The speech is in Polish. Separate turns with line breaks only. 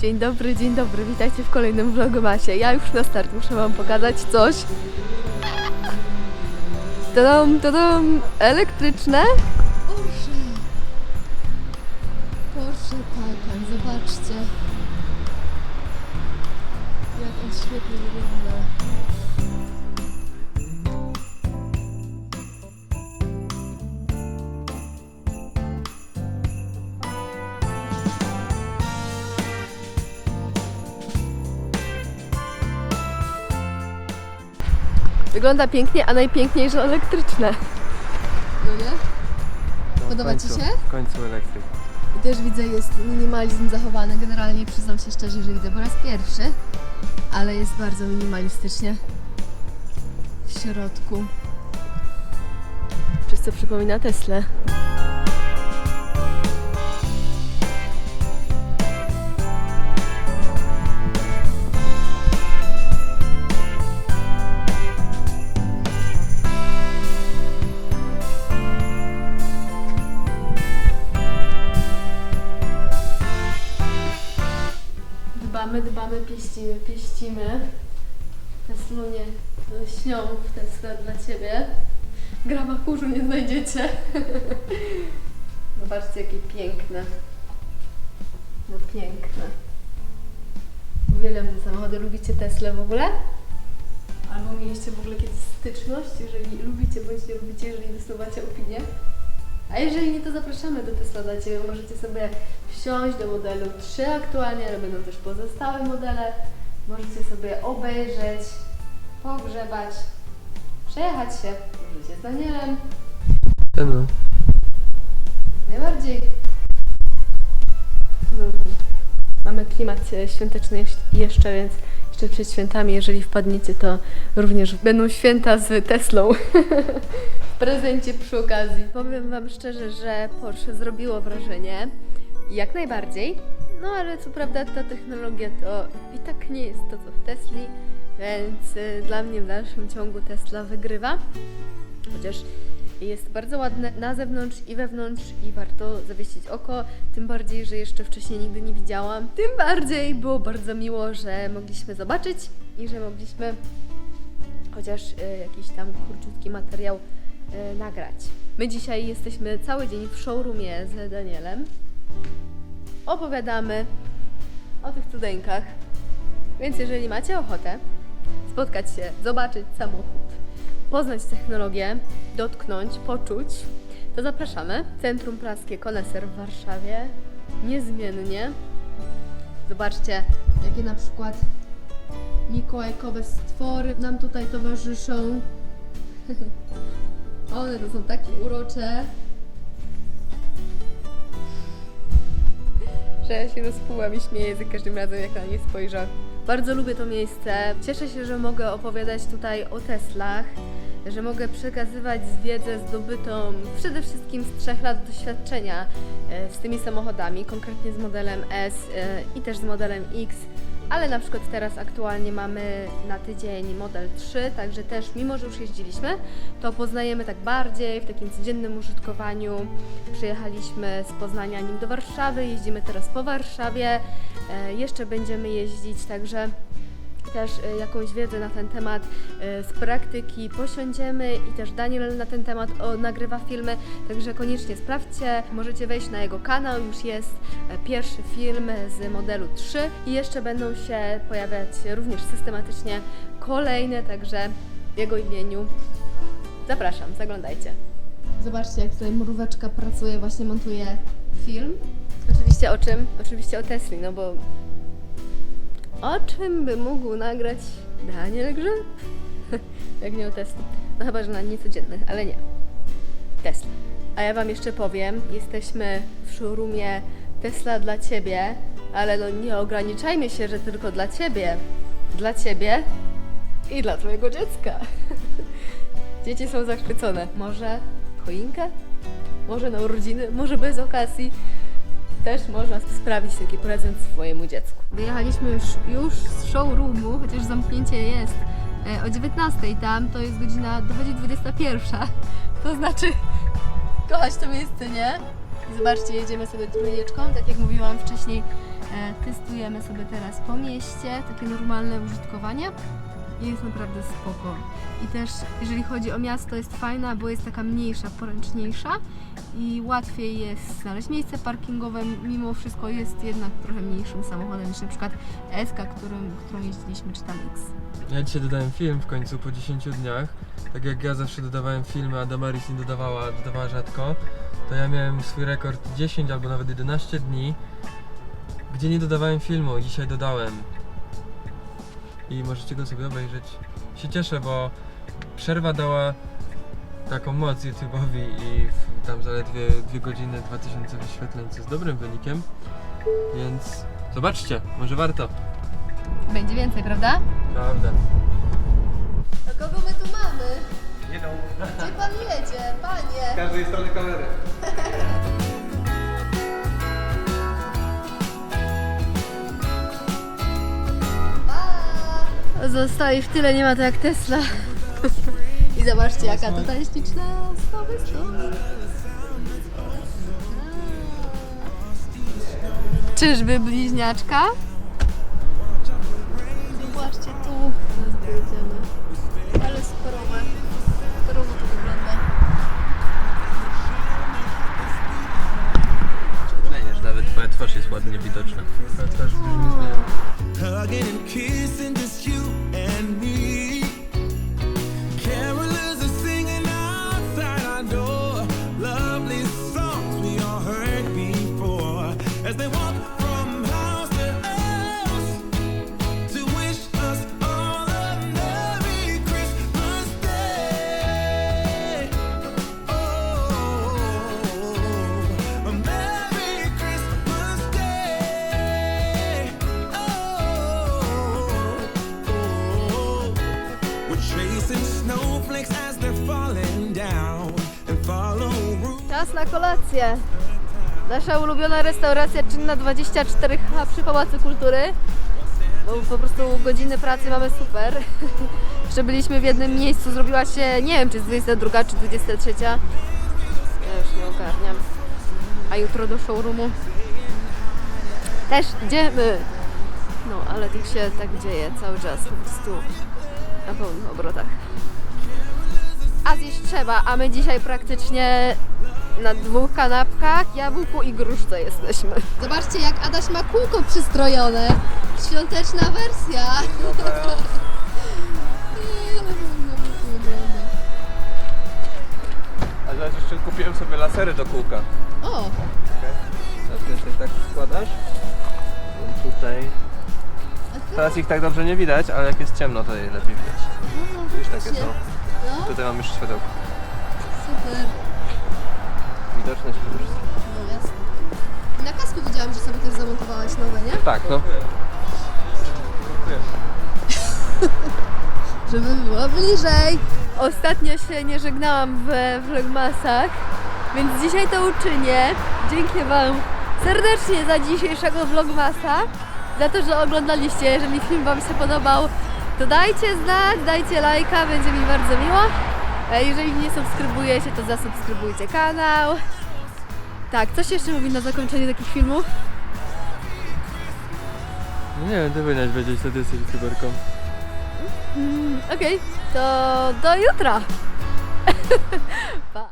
Dzień dobry, dzień dobry, witajcie w kolejnym vlogomasie. Ja już na start muszę wam pokazać coś. Tadam, tadam, elektryczne.
Boże! Porsche Taycan, zobaczcie. Jak on świetnie wygląda.
Wygląda pięknie, a najpiękniejsze elektryczne.
No nie?
No,
Podoba
w
ci
końcu,
się?
W końcu elektryk.
I też widzę, jest minimalizm zachowany. Generalnie przyznam się szczerze, że widzę po raz pierwszy, ale jest bardzo minimalistycznie w środku.
Przez co przypomina Tesla. Dbamy, pieścimy, pieścimy. Teslunie śnią w Tesla dla Ciebie. Graba kurzu nie znajdziecie. Zobaczcie, jakie piękne. No piękne. Uwielbiam te samochody. Lubicie Tesla w ogóle? Albo mieliście w ogóle kiedyś styczność, jeżeli lubicie bądź nie lubicie, jeżeli wysuwacie opinię. A jeżeli nie, to zapraszamy do Tesla dla Ciebie. Możecie sobie wsiąść do modelu 3 aktualnie, ale będą też pozostałe modele. Możecie sobie obejrzeć, pogrzebać, przejechać się. Możecie z Danielem,
Ze mną.
najbardziej. No, mamy klimat e, świąteczny jeś- jeszcze, więc jeszcze przed świętami, jeżeli wpadniecie, to również będą święta z Teslą. prezencie przy okazji. Powiem Wam szczerze, że Porsche zrobiło wrażenie. Jak najbardziej. No ale co prawda ta technologia to i tak nie jest to co w Tesli, więc y, dla mnie w dalszym ciągu Tesla wygrywa. Chociaż jest bardzo ładne na zewnątrz i wewnątrz i warto zawiesić oko, tym bardziej, że jeszcze wcześniej nigdy nie widziałam. Tym bardziej było bardzo miło, że mogliśmy zobaczyć i że mogliśmy chociaż e, jakiś tam króciutki materiał nagrać. My dzisiaj jesteśmy cały dzień w showroomie z Danielem. Opowiadamy o tych cudeńkach. Więc jeżeli macie ochotę spotkać się, zobaczyć samochód, poznać technologię, dotknąć, poczuć, to zapraszamy. Centrum Praskie Koneser w Warszawie. Niezmiennie. Zobaczcie,
Jakie na przykład mikołajkowe stwory nam tutaj towarzyszą. One to są takie urocze.
że ja się rozpłyłam i śmieję za każdym razem, jak na nie spojrzę. Bardzo lubię to miejsce. Cieszę się, że mogę opowiadać tutaj o Teslach, że mogę przekazywać wiedzę zdobytą przede wszystkim z trzech lat doświadczenia e, z tymi samochodami, konkretnie z modelem S e, i też z modelem X. Ale na przykład teraz aktualnie mamy na tydzień model 3, także też mimo, że już jeździliśmy, to poznajemy tak bardziej w takim codziennym użytkowaniu. Przyjechaliśmy z Poznania nim do Warszawy, jeździmy teraz po Warszawie, e, jeszcze będziemy jeździć, także też e, jakąś wiedzę na ten temat e, z praktyki posiądziemy i też Daniel na ten temat o, nagrywa filmy, także koniecznie sprawdźcie. Możecie wejść na jego kanał, już jest e, pierwszy film z modelu 3 i jeszcze będą się pojawiać również systematycznie kolejne, także w jego imieniu zapraszam, zaglądajcie.
Zobaczcie, jak tutaj mróweczka pracuje, właśnie montuje film.
Oczywiście o czym? Oczywiście o Tesli, no bo o czym by mógł nagrać Daniel Grzyb? Jak nie o Tesli. No chyba, że na niecodziennych, ale nie. Tesla. A ja Wam jeszcze powiem, jesteśmy w showroomie Tesla dla Ciebie, ale no nie ograniczajmy się, że tylko dla Ciebie. Dla Ciebie i dla Twojego dziecka. Dzieci są zachwycone. Może choinkę? Może na urodziny? Może bez okazji? Też można sprawić taki prezent swojemu dziecku. Wyjechaliśmy już, już z showroomu, chociaż zamknięcie jest e, o 19 tam, to jest godzina, dochodzi 21. To znaczy, kochać to miejsce, nie? Zobaczcie, jedziemy sobie trójeczką, tak jak mówiłam wcześniej, E, testujemy sobie teraz po mieście, takie normalne użytkowanie i jest naprawdę spoko. I też jeżeli chodzi o miasto jest fajna, bo jest taka mniejsza, poręczniejsza i łatwiej jest znaleźć miejsce parkingowe, mimo wszystko jest jednak trochę mniejszym samochodem niż na przykład SK, którym, którą jeździliśmy, czy tam X.
Ja dzisiaj dodałem film w końcu po 10 dniach. Tak jak ja zawsze dodawałem filmy, a Damaris nie dodawała, dodawała rzadko, to ja miałem swój rekord 10 albo nawet 11 dni, gdzie nie dodawałem filmu. Dzisiaj dodałem. I możecie go sobie obejrzeć. Się cieszę, bo przerwa dała taką moc YouTube'owi i w, tam zaledwie 2 godziny 2000 wyświetleń, co jest dobrym wynikiem. Więc zobaczcie, może warto.
Będzie więcej, prawda?
Prawda.
A kogo my tu mamy?
Nie no.
Gdzie pan jedzie, panie?
Z każdej strony kamery.
Zostaje w tyle, nie ma to jak Tesla. I zobaczcie, jaka tutaj śliczna osoba stoi. Czyżby bliźniaczka? Zobaczcie tu. Teraz pojedziemy. Ale superowe. Na kolację. Nasza ulubiona restauracja czynna 24H przy Pałacu Kultury. Bo po prostu godziny pracy mamy super. Jeszcze byliśmy w jednym miejscu, zrobiła się, nie wiem czy jest 22 czy 23. Ja już nie ogarniam. A jutro do showroomu też idziemy. No, ale tak się tak dzieje cały czas po prostu na pełnych obrotach. A zjeść trzeba, a my dzisiaj praktycznie na dwóch kanapkach, jabłku i gruszce jesteśmy. Zobaczcie, jak Adaś ma kółko przystrojone. Świąteczna wersja.
A zaraz jeszcze kupiłem sobie lasery do kółka.
O,
Teraz więcej tak składasz. I tutaj. Teraz ich tak dobrze nie widać, ale jak jest ciemno, to je lepiej widać. Widzisz, takie są.
no,
Tutaj mam już światełko.
super.
Widoczność przede wszystkim.
No jasne. I na kasku widziałam, że sobie też zamontowałaś nowe, nie?
Tak, no.
Żeby było bliżej. Ostatnio się nie żegnałam w vlogmasach, więc dzisiaj to uczynię. Dziękuję Wam serdecznie za dzisiejszego vlogmasa, za to, że oglądaliście. Jeżeli film Wam się podobał, to dajcie znać, dajcie lajka, będzie mi bardzo miło. E, Jeżeli nie subskrybujecie, to zasubskrybujcie kanał. Tak, coś jeszcze mówi na zakończenie takich filmów?
No nie wiem, ty powinieneś wiedzieć, co ty jesteś youtuberką.
Okej, to do jutra. pa.